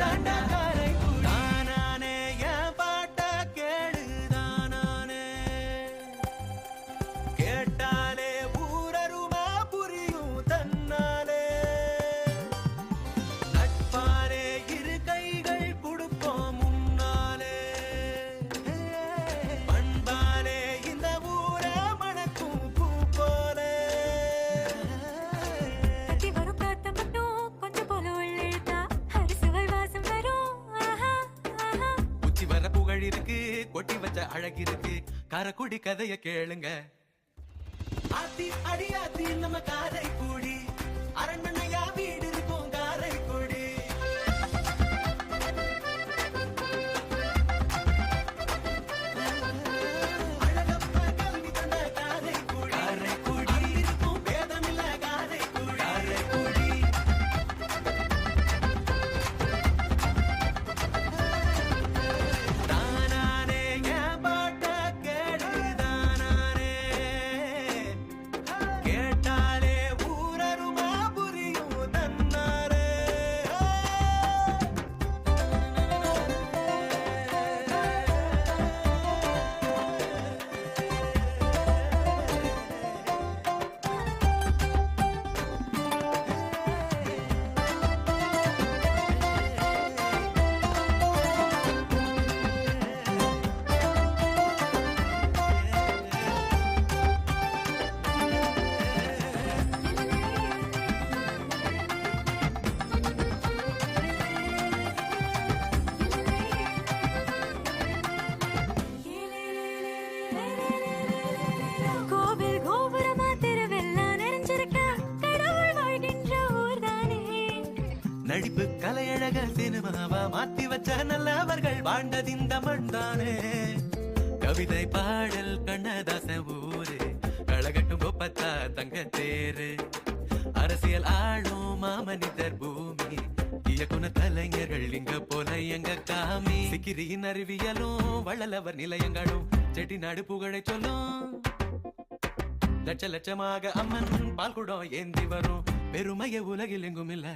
தாண்டா. அழகிருக்கு. கரக்குடி கதைய கேளுங்க. ஆத்தி அடியாத்தி நம்ம காதை கூடி அரண்மனை நடிப்பு கலையழக சினிமாவா மாத்தி வச்ச நல்லவர்கள் தமிழ் தானே. கவிதை பாடல் கண்ணதாச ஊரு கழகட்டும் கொப்பத்தா தங்க தேரு அரசியல் ஆளும் மாமனிதர் பூமி இயக்குன கலைஞர்கள் இங்க போல எங்க காமி. சிக்கிரியின் அறிவியலும் வள்ளலவர் நிலையங்களும் செட்டி நாடு புகழை சொல்லும். லட்ச லட்சமாக அம்மன் பால் குடம் ஏந்தி வரும். பெருமைய உலகில் எங்கும் இல்லை